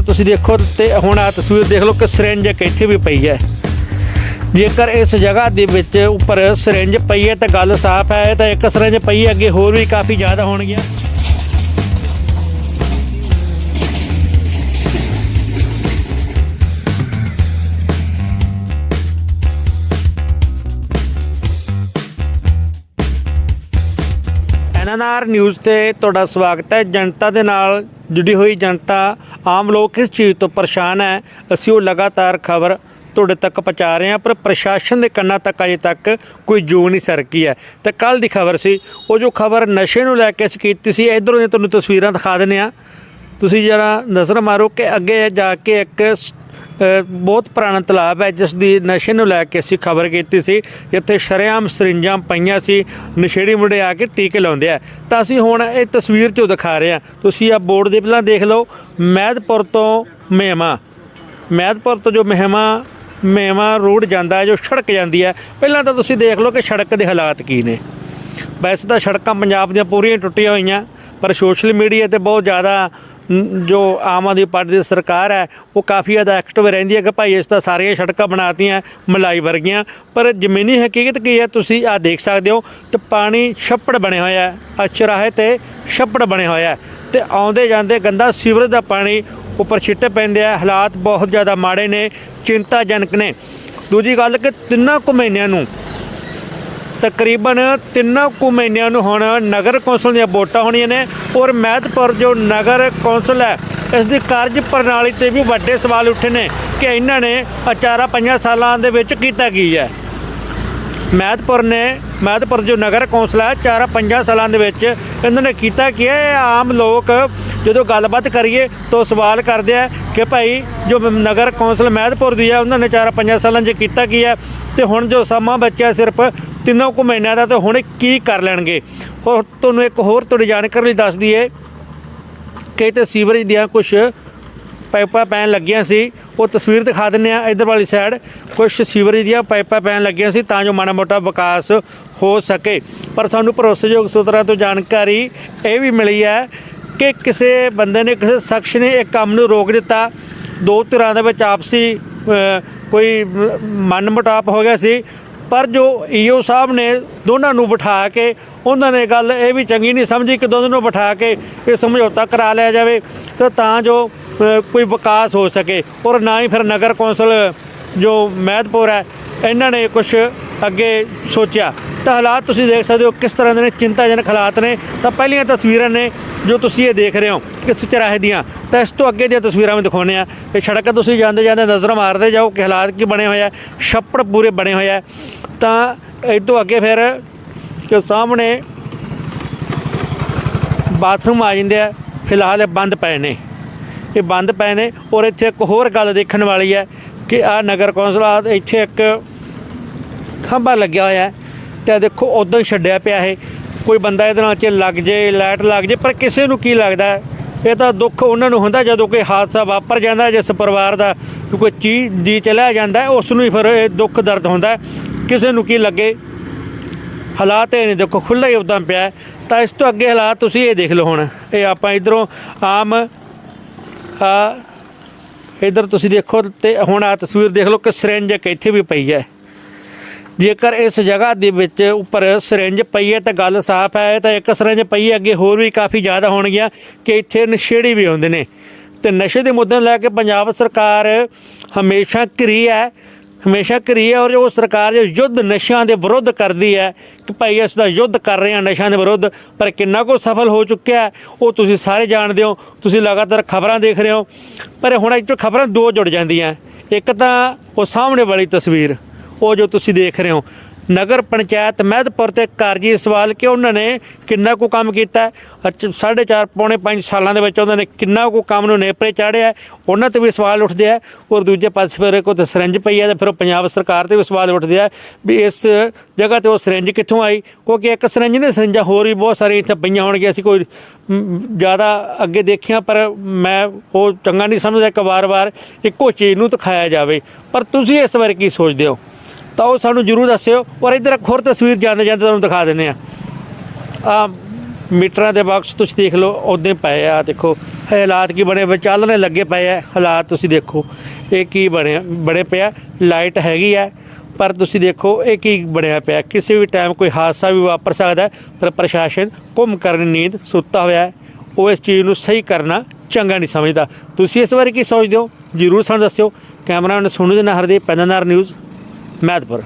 ਇੱਧਰ ਤੁਸੀਂ ਦੇਖੋ ਤੇ ਹੁਣ ਆ ਤਸਵੀਰ ਦੇਖ ਲਓ ਕਿ ਸਿਰਿੰਜ ਇੱਕ ਇੱਥੇ ਵੀ ਪਈ ਹੈ। ਜੇਕਰ ਇਸ ਜਗ੍ਹਾ ਦੇ ਵਿੱਚ ਉੱਪਰ ਸਿਰਿੰਜ ਪਈ ਹੈ ਤਾਂ ਗੱਲ ਸਾਫ਼ ਹੈ ਤਾਂ ਇੱਕ ਸਿਰਿੰਜ ਪਈ ਹੈ, ਅੱਗੇ ਹੋਰ ਵੀ ਕਾਫੀ ਜ਼ਿਆਦਾ ਹੋਣਗੀਆਂ। ਐਨਐਨਆਰ ਨਿਊਜ਼ ਤੇ ਤੁਹਾਡਾ ਸਵਾਗਤ ਹੈ। ਜਨਤਾ ਦੇ ਨਾਲ ਜੁੜੀ ਹੋਈ ਜਨਤਾ ਆਮ ਲੋਕ ਇਸ ਚੀਜ਼ ਤੋਂ ਪਰੇਸ਼ਾਨ ਹੈ। ਅਸੀਂ ਉਹ ਲਗਾਤਾਰ ਖਬਰ ਤੁਹਾਡੇ ਤੱਕ ਪਹੁੰਚਾ ਰਹੇ ਹਾਂ, ਪਰ ਪ੍ਰਸ਼ਾਸਨ ਦੇ ਕੰਨਾਂ ਤੱਕ ਅਜੇ ਤੱਕ ਕੋਈ ਜੂ ਨਹੀਂ ਸਰਕੀ ਹੈ। ਤੇ ਕੱਲ ਦੀ ਖਬਰ ਸੀ, ਉਹ ਜੋ ਖਬਰ ਨਸ਼ੇ ਨੂੰ ਲੈ ਕੇ ਅਸੀਂ ਕੀਤੀ ਸੀ, ਇਧਰੋਂ ਦੀਆਂ ਤੁਹਾਨੂੰ ਤਸਵੀਰਾਂ ਦਿਖਾ ਦਿੰਦੇ ਆ ਤੁਸੀਂ ਜਰਾ ਨਜ਼ਰ ਮਾਰੋ ਕਿ ਅੱਗੇ ਜਾ ਕੇ ਇੱਕ ਸ- ਬਹੁਤ ਪੁਰਾਣਾ ਤਲਾਬ ਹੈ, ਜਿਸ ਦੀ ਨਸ਼ੇ ਨੂੰ ਲੈ ਕੇ ਅਸੀਂ ਖਬਰ ਕੀਤੀ ਸੀ। ਜਿੱਥੇ ਸ਼ਰੇਆਮ ਸਰਿੰਜਾਂ ਪਈਆਂ ਸੀ, ਨਸ਼ੇੜੀ ਮੁੰਡੇ ਆ ਕੇ ਟੀਕੇ ਲਾਉਂਦੇ ਆ। ਤਾਂ ਅਸੀਂ ਹੁਣ ਇਹ ਤਸਵੀਰ 'ਚੋਂ ਦਿਖਾ ਰਹੇ ਹਾਂ। ਤੁਸੀਂ ਆ ਬੋਰਡ ਦੇ ਪਹਿਲਾਂ ਦੇਖ ਲਓ, ਮਹਿਦਪੁਰ ਤੋਂ ਮਹਿਮਾ। ਮਹਿਦਪੁਰ ਤੋਂ ਜੋ ਮਹਿਮਾ ਮਹਿਮਾ ਰੋਡ ਜਾਂਦਾ ਜੋ ਸੜਕ ਜਾਂਦੀ ਹੈ, ਪਹਿਲਾਂ ਤਾਂ ਤੁਸੀਂ ਦੇਖ ਲਓ ਕਿ ਸੜਕ ਦੇ ਹਾਲਾਤ ਕੀ ਨੇ। ਵੈਸੇ ਤਾਂ ਸੜਕਾਂ ਪੰਜਾਬ ਦੀਆਂ ਪੂਰੀਆਂ ਟੁੱਟੀਆਂ ਹੋਈਆਂ, ਪਰ ਸੋਸ਼ਲ ਮੀਡੀਆ ਤੇ ਬਹੁਤ ਜ਼ਿਆਦਾ ਜੋ ਆਮ ਆਦਮੀ ਪਾਰਟੀ ਦੀ ਸਰਕਾਰ ਹੈ, ਉਹ ਕਾਫੀ ਜ਼ਿਆਦਾ ਐਕਟਿਵ ਰਹਿੰਦੀ ਹੈ ਕਿ ਭਾਈ ਇਸ ਤਾਂ ਸਾਰੀਆਂ ਸੜਕਾਂ ਬਣਾਤੀਆਂ, ਮਲਾਈ ਵਰਗੀਆਂ। ਪਰ ਜ਼ਮੀਨੀ ਹਕੀਕਤ ਕੀ ਹੈ, ਤੁਸੀਂ ਆ ਦੇਖ ਸਕਦੇ ਹੋ ਤੇ ਪਾਣੀ ਛੱਪੜ ਬਣੇ ਹੋਇਆ ਹੈ ਆ ਤੇ ਛੱਪੜ ਬਣਿਆ ਹੋਇਆ ਹੈ ਤੇ ਆਉਂਦੇ ਜਾਂਦੇ ਗੰਦਾ ਸੀਵਰੇਜ ਦਾ ਪਾਣੀ ਉੱਪਰ ਛਿੱਟੇ ਪੈਂਦੇ ਆ, ਹਾਲਾਤ ਬਹੁਤ ਜ਼ਿਆਦਾ ਮਾੜੇ ਨੇ, ਚਿੰਤਾਜਨਕ ਨੇ। ਦੂਜੀ ਗੱਲ ਕਿ ਤਿੰਨਾਂ ਕੁ ਮਹੀਨਿਆਂ ਨੂੰ ਤਕਰੀਬਨ ਤਿੰਨਾਂ ਕੁ ਮਹੀਨਿਆਂ ਨੂੰ ਹੁਣ ਨਗਰ ਕੌਂਸਲ ਦੀਆਂ ਵੋਟਾਂ ਹੋਣੀਆਂ ਨੇ ਔਰ ਮਹਿਤਪੁਰ ਜੋ ਨਗਰ ਕੌਂਸਲ ਹੈ, ਇਸ ਦੀ ਕਾਰਜ ਪ੍ਰਣਾਲੀ ਤੇ ਵੀ ਵੱਡੇ ਸਵਾਲ ਉੱਠੇ ਨੇ ਕਿ ਇਹਨਾਂ ਨੇ ਅਚਾਰਾ ਪੰਜਾਂ ਸਾਲਾਂ ਦੇ ਵਿੱਚ ਕੀਤਾ ਕੀ ਹੈ। ਮਹਿਤਪੁਰ ਨੇ, ਮਹਿਤਪੁਰ ਜੋ ਨਗਰ ਕੌਂਸਲ ਹੈ ਚਾਰਾਂ ਪੰਜਾਂ ਸਾਲਾਂ ਦੇ ਵਿੱਚ ਇਹਨਾਂ ਨੇ ਕੀਤਾ ਕੀ ਹੈ, ਇਹ ਆਮ ਲੋਕ ਜਦੋਂ ਗੱਲਬਾਤ ਕਰੀਏ ਤਾਂ ਸਵਾਲ ਕਰਦੇ ਆ ਕਿ ਭਾਈ ਜੋ ਨਗਰ ਕੌਂਸਲ ਮਹਿਦਪੁਰ ਦੀ ਹੈ ਉਹਨਾਂ ਨੇ ਚਾਰਾਂ ਪੰਜਾਂ ਸਾਲਾਂ 'ਚ ਕੀਤਾ ਕੀ ਹੈ ਤੇ ਹੁਣ ਜੋ ਸਮਾਂ ਬਚਿਆ ਸਿਰਫ ਤਿੰਨੋਂ ਕੁ ਮਹੀਨਿਆਂ ਦਾ, ਤੇ ਹੁਣ ਕੀ ਕਰ ਲੈਣਗੇ? ਹੋਰ ਤੁਹਾਨੂੰ ਇੱਕ ਹੋਰ ਤੁਹਾਡੀ ਜਾਣਕਾਰੀ ਲਈ ਦੱਸ ਦਈਏ ਕਿ ਤੇ ਸੀਵਰੇਜ ਦੀਆਂ ਕੁਝ ਪਾਈਪਾਂ ਪੈਣ ਲੱਗੀਆਂ ਸੀ। ਉਹ ਤਸਵੀਰ ਦਿਖਾ ਦਿੰਨੇ ਆ ਇਧਰ ਵਾਲੀ ਸਾਈਡ ਕੁਝ ਸੀਵਰੇਜ ਦੀਆਂ ਪਾਈਪਾਂ ਪੈਣ ਲੱਗੀਆਂ ਸੀ ਤਾਂ ਜੋ ਮਾੜਾ ਮੋਟਾ ਵਿਕਾਸ ਹੋ ਸਕੇ। ਪਰ ਸਾਨੂੰ ਭਰੋਸੇਯੋਗ ਸੂਤਰਾਂ ਤੋਂ ਜਾਣਕਾਰੀ ਇਹ ਵੀ ਮਿਲੀ ਹੈ ਕਿ ਕਿਸੇ ਬੰਦੇ ਨੇ, ਕਿਸੇ ਸ਼ਖਸ ਨੇ ਇਹ ਕੰਮ ਨੂੰ ਰੋਕ ਦਿੱਤਾ। ਦੋ ਧਿਰਾਂ ਦੇ ਵਿੱਚ ਆਪਸੀ ਕੋਈ ਮਨ ਮੁਟਾਪ ਹੋ ਗਿਆ ਸੀ। ਪਰ ਜੋ ਈਓ ਸਾਹਿਬ ਨੇ ਦੋਨਾਂ ਨੂੰ ਬਿਠਾ ਕੇ, ਉਹਨਾਂ ਨੇ ਗੱਲ ਇਹ ਵੀ ਚੰਗੀ ਨਹੀਂ ਸਮਝੀ ਕਿ ਦੋਨਾਂ ਨੂੰ ਬਿਠਾ ਕੇ ਇਹ ਸਮਝੌਤਾ ਕਰਾ ਲਿਆ ਜਾਵੇ ਤੇ ਤਾਂ ਜੋ ਕੋਈ ਵਿਕਾਸ ਹੋ ਸਕੇ। ਔਰ ਨਾ ਹੀ ਫਿਰ ਨਗਰ ਕੌਂਸਲ ਜੋ ਮਹਿਦਪੁਰ ਹੈ, ਇਹਨਾਂ ਨੇ ਕੁਝ ਅੱਗੇ ਸੋਚਿਆ। ਤਾਂ ਹਾਲਾਤ ਤੁਸੀਂ ਦੇਖ ਸਕਦੇ ਹੋ ਕਿਸ ਤਰ੍ਹਾਂ ਦੇ ਨੇ, ਚਿੰਤਾਜਨਕ ਹਾਲਾਤ ਨੇ। ਤਾਂ ਪਹਿਲੀਆਂ ਤਸਵੀਰਾਂ ਨੇ ਜੋ ਤੁਸੀਂ ਇਹ ਦੇਖ ਰਹੇ ਹੋ ਇਸ ਚਰਾਹੇ ਦੀਆਂ, ਤਾਂ ਇਸ ਤੋਂ ਅੱਗੇ ਦੀਆਂ ਤਸਵੀਰਾਂ ਵੀ ਦਿਖਾਉਂਦੇ ਆ ਇਹ ਸੜਕ ਤੁਸੀਂ ਜਾਂਦੇ ਜਾਂਦੇ ਨਜ਼ਰ ਮਾਰਦੇ ਜਾਓ ਕਿ ਹਾਲਾਤ ਕੀ ਬਣੇ ਹੋਏ ਆ, ਛੱਪੜ ਪੂਰੇ ਬਣੇ ਹੋਏ ਆ। ਤਾਂ ਇਹ ਤੋਂ ਅੱਗੇ ਫਿਰ ਕਿ ਸਾਹਮਣੇ ਬਾਥਰੂਮ ਆ ਜਾਂਦੇ ਆ, ਫਿਲਹਾਲ ਇਹ ਬੰਦ ਪਏ ਨੇ। ਇਹ ਬੰਦ ਪਏ ਨੇ ਔਰ ਇੱਥੇ ਇੱਕ ਹੋਰ ਗੱਲ ਦੇਖਣ ਵਾਲੀ ਹੈ ਕਿ ਆ ਨਗਰ ਕੌਂਸਲ ਆ, ਇੱਥੇ ਇੱਕ ਖੰਭਾ ਲੱਗਿਆ ਹੋਇਆ ਹੈ, ਤੇ ਦੇਖੋ ਉਦੋਂ ਹੀ ਛੱਡਿਆ ਪਿਆ ਇਹ। ਕੋਈ ਬੰਦਾ ਇਹਦੇ ਨਾਲ ਚ ਲੱਗ ਜੇ, ਲਾਈਟ ਲੱਗ ਜੇ, ਪਰ ਕਿਸੇ ਨੂੰ ਕੀ ਲੱਗਦਾ ਇਹ ਤਾਂ ਦੁੱਖ ਉਹਨਾਂ ਨੂੰ ਹੁੰਦਾ ਜਦੋਂ ਕੋਈ ਹਾਦਸਾ ਵਾਪਰ ਜਾਂਦਾ ਜਿਸ ਪਰਿਵਾਰ ਦਾ ਕੋਈ ਚੀਜ਼ ਦੀ ਚਲਾ ਜਾਂਦਾ ਉਸ ਨੂੰ ਹੀ ਫਿਰ ਇਹ ਦੁੱਖ ਦਰਦ ਹੁੰਦਾ ਕਿਸੇ ਨੂੰ ਕੀ ਲੱਗੇ? ਹਾਲਾਤ ਇਹ ਨਹੀਂ ਦੇਖੋ, ਖੁੱਲ੍ਹਾ ਹੀ ਉਦਾਂ ਪਿਆ ਤਾਂ ਇਸ ਤੋਂ ਅੱਗੇ ਹਾਲਾਤ ਤੁਸੀਂ ਇਹ ਦੇਖ ਲਓ ਹੁਣ। ਇਹ ਆਪਾਂ ਇਧਰੋਂ ਆਮ, ਆ, ਇਧਰ ਤੁਸੀਂ ਦੇਖੋ ਤੇ ਹੁਣ ਆ ਤਸਵੀਰ ਦੇਖ ਲਓ ਕਿ ਸਿਰਿੰਜ ਇੱਥੇ ਵੀ ਪਈ ਹੈ। ਜੇਕਰ ਇਸ ਜਗ੍ਹਾ ਦੇ ਵਿੱਚ ਉੱਪਰ ਸਿਰਿੰਜ ਪਈ ਹੈ ਤਾਂ ਗੱਲ ਸਾਫ਼ ਹੈ ਤਾਂ ਇੱਕ ਸਿਰਿੰਜ ਪਈ ਹੈ ਅੱਗੇ ਹੋਰ ਵੀ ਕਾਫੀ ਜ਼ਿਆਦਾ ਹੋਣਗੀਆਂ ਕਿ ਇੱਥੇ ਨਸ਼ੇੜੀ ਵੀ ਆਉਂਦੇ ਨੇ। ਤੇ ਨਸ਼ੇ ਦੇ ਮੁੱਦੇ ਨੂੰ ਲੈ ਕੇ ਪੰਜਾਬ ਸਰਕਾਰ ਹਮੇਸ਼ਾ ਘਿਰੀ ਹੈ ਹਮੇਸ਼ਾ ਘਿਰੀ ਹੈ ਔਰ ਉਹ ਸਰਕਾਰ ਜੋ ਯੁੱਧ ਨਸ਼ਿਆਂ ਦੇ ਵਿਰੁੱਧ ਕਰਦੀ ਹੈ ਕਿ ਭਾਈ ਇਸ ਦਾ ਯੁੱਧ ਕਰ ਰਹੇ ਹਾਂ ਨਸ਼ਿਆਂ ਦੇ ਵਿਰੁੱਧ ਪਰ ਕਿੰਨਾ ਕੁ ਸਫਲ ਹੋ ਚੁੱਕਿਆ ਹੈ, ਉਹ ਤੁਸੀਂ ਸਾਰੇ ਜਾਣਦੇ ਹੋ ਤੁਸੀਂ ਲਗਾਤਾਰ ਖਬਰਾਂ ਦੇਖ ਰਹੇ ਹੋ। ਪਰ ਹੁਣ ਇੱਥੇ ਖਬਰਾਂ ਦੋ ਜੁੜ ਜਾਂਦੀਆਂ ਇੱਕ ਤਾਂ ਉਹ ਸਾਹਮਣੇ ਵਾਲੀ ਤਸਵੀਰ। ਉਹ ਜੋ ਤੁਸੀਂ ਦੇਖ ਰਹੇ ਹੋ। ਨਗਰ ਪੰਚਾਇਤ ਮਹਿਦਪੁਰ ਤੇ ਕਾਰਜੀ ਸਵਾਲ ਕਿ ਉਹਨਾਂ ਨੇ ਕਿੰਨਾ ਕੁ ਕੰਮ ਕੀਤਾ ਅੱਜ ਸਾਢੇ ਚਾਰ, ਪੌਣੇ 5 ਸਾਲਾਂ ਦੇ ਵਿੱਚ ਉਹਨਾਂ ਨੇ ਕਿੰਨਾ ਕੁ ਕੰਮ ਨੂੰ ਨੇਪਰੇ ਚਾੜਿਆ ਉਹਨਾਂ ਤੇ ਵੀ ਸਵਾਲ ਉੱਠਦੇ ਆ। ਔਰ ਦੂਜੇ ਪਾਸੇ ਫਿਰ ਕੋ ਸਰਿੰਜ ਪਈ ਹੈ ਤੇ ਫਿਰ ਉਹ ਪੰਜਾਬ ਸਰਕਾਰ ਤੇ ਵੀ ਸਵਾਲ ਉੱਠਦੇ ਆ ਵੀ ਇਸ ਜਗ੍ਹਾ ਤੇ ਉਹ ਸਿਰੰਜ ਕਿੱਥੋਂ ਆਈ? ਕਿਉਂਕਿ ਇੱਕ ਸਿਰੰਜ ਨੇ ਸਰਿੰਜਾਂ ਹੋਰ ਵੀ ਬਹੁਤ ਸਾਰੀਆਂ ਇੱਥੇ ਪਈਆਂ ਹੋਣਗੀਆਂ। ਅਸੀਂ ਕੋਈ ਜ਼ਿਆਦਾ ਅੱਗੇ ਦੇਖਿਆ, ਪਰ ਮੈਂ ਉਹ ਚੰਗਾ ਨਹੀਂ ਸਮਝਦਾ ਕਿ ਵਾਰ-ਵਾਰ ਇੱਕੋ ਚੀਜ਼ ਨੂੰ ਦਿਖਾਇਆ ਜਾਵੇ। ਪਰ ਤੁਸੀਂ ਇਸ ਬਾਰੇ ਕੀ ਸੋਚਦੇ ਹੋ? ਤਾਂ ਉਹ ਸਾਨੂੰ ਜਰੂਰ ਦੱਸਿਓ। ਔਰ ਇੱਧਰ ਇੱਕ ਹੋਰ ਤਸਵੀਰ ਜਾਂਦੇ ਜਾਂਦੇ ਤੁਹਾਨੂੰ ਦਿਖਾ ਦਿੰਦੇ ਆ ਆ ਮੀਟਰਾਂ ਦੇ ਬਾਕਸ ਤੁਸੀਂ ਦੇਖ ਲਓ ਉਦੋਂ ਪਏ ਆ, ਦੇਖੋ, ਹਾਲਾਤ ਕੀ ਬਣੇ ਹੋਏ, ਚੱਲਣੇ ਲੱਗੇ ਪਏ ਆ, ਹਾਲਾਤ ਤੁਸੀਂ ਦੇਖੋ, ਇਹ ਕੀ ਬਣਿਆ, ਬਣੇ ਪਿਆ, ਲਾਈਟ ਹੈਗੀ ਆ, ਪਰ ਤੁਸੀਂ ਦੇਖੋ, ਇਹ ਕੀ ਬਣਿਆ ਪਿਆ, ਕਿਸੇ ਵੀ ਟਾਈਮ ਕੋਈ ਹਾਦਸਾ ਵੀ ਵਾਪਰ ਸਕਦਾ ਪਰ ਪ੍ਰਸ਼ਾਸਨ ਘੁੰਮ ਕਰਨ ਨੀਂਦ ਸੁੱਤਾ ਹੋਇਆ ਹੈ, ਉਹ ਇਸ ਚੀਜ਼ ਨੂੰ ਸਹੀ ਕਰਨਾ ਚੰਗਾ ਨਹੀਂ ਸਮਝਦਾ। ਤੁਸੀਂ ਇਸ ਬਾਰੇ ਕੀ ਸੋਚਦੇ ਹੋ? ਜਰੂਰ ਸਾਨੂੰ ਦੱਸਿਓ। ਕੈਮਰਾਮੈਨ ਸੁਣੂ ਦੇ ਨਾਲ ਦੇ ਪੈਦਨਾਰ ਨਿਊਜ਼। ਮਹਿਦਪੁਰ